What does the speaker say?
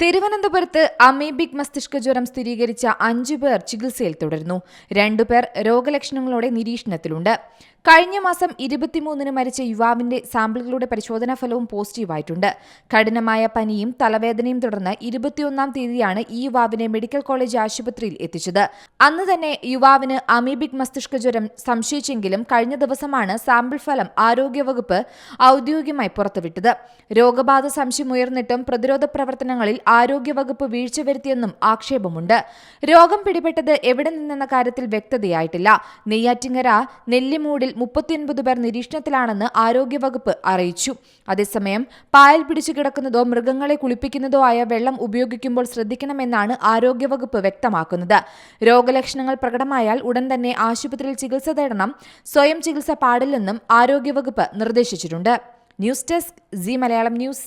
തിരുവനന്തപുരത്ത് അമീബിക് മസ്തിഷ്ക ജ്വരം സ്ഥിരീകരിച്ച അഞ്ചു പേർ ചികിത്സയിൽ തുടരുന്നു. രണ്ടുപേർ രോഗലക്ഷണങ്ങളോടെ നിരീക്ഷണത്തിലുണ്ട്. കഴിഞ്ഞ മാസം ഇരുപത്തിമൂന്നിന് മരിച്ച യുവാവിന്റെ സാമ്പിളുകളുടെ പരിശോധനാ ഫലവും പോസിറ്റീവായിട്ടുണ്ട് കഠിനമായ പനിയും തലവേദനയും തുടർന്ന് ഇരുപത്തിയൊന്നാം തീയതിയാണ് ഈ യുവാവിനെ മെഡിക്കൽ കോളേജ് ആശുപത്രിയിൽ എത്തിച്ചത്. അന്ന് തന്നെ യുവാവിന് അമീബിക് മസ്തിഷ്ക ജ്വരം സംശയിച്ചെങ്കിലും കഴിഞ്ഞ ദിവസമാണ് സാമ്പിൾ ഫലം ആരോഗ്യവകുപ്പ് ഔദ്യോഗികമായി പുറത്തുവിട്ടത്. രോഗബാധ സംശയം ഉയർന്നിട്ടും പ്രതിരോധ പ്രവർത്തനങ്ങളിൽ ആരോഗ്യവകുപ്പ് വീഴ്ച വരുത്തിയെന്നും ആക്ഷേപമുണ്ട്. രോഗം പിടിപെട്ടത് എവിടെ നിന്നെന്ന കാര്യത്തിൽ വ്യക്തതയായിട്ടില്ല. നെയ്യാറ്റിങ്ങര നെല്ലിമൂടിൽ മുപ്പത്തിയൊൻപത് പേർ നിരീക്ഷണത്തിലാണെന്ന് ആരോഗ്യവകുപ്പ് അറിയിച്ചു. അതേസമയം പായൽ പിടിച്ചു കിടക്കുന്നതോ മൃഗങ്ങളെ കുളിപ്പിക്കുന്നതോ ആയ വെള്ളം ഉപയോഗിക്കുമ്പോൾ ശ്രദ്ധിക്കണമെന്നാണ് ആരോഗ്യവകുപ്പ് വ്യക്തമാക്കുന്നത്. രോഗലക്ഷണങ്ങൾ പ്രകടമായാൽ ഉടൻ തന്നെ ആശുപത്രിയിൽ ചികിത്സ തേടണം. സ്വയം ചികിത്സ പാടില്ലെന്നും ആരോഗ്യവകുപ്പ് നിർദ്ദേശിച്ചിട്ടുണ്ട്. News desk C Malayalam news.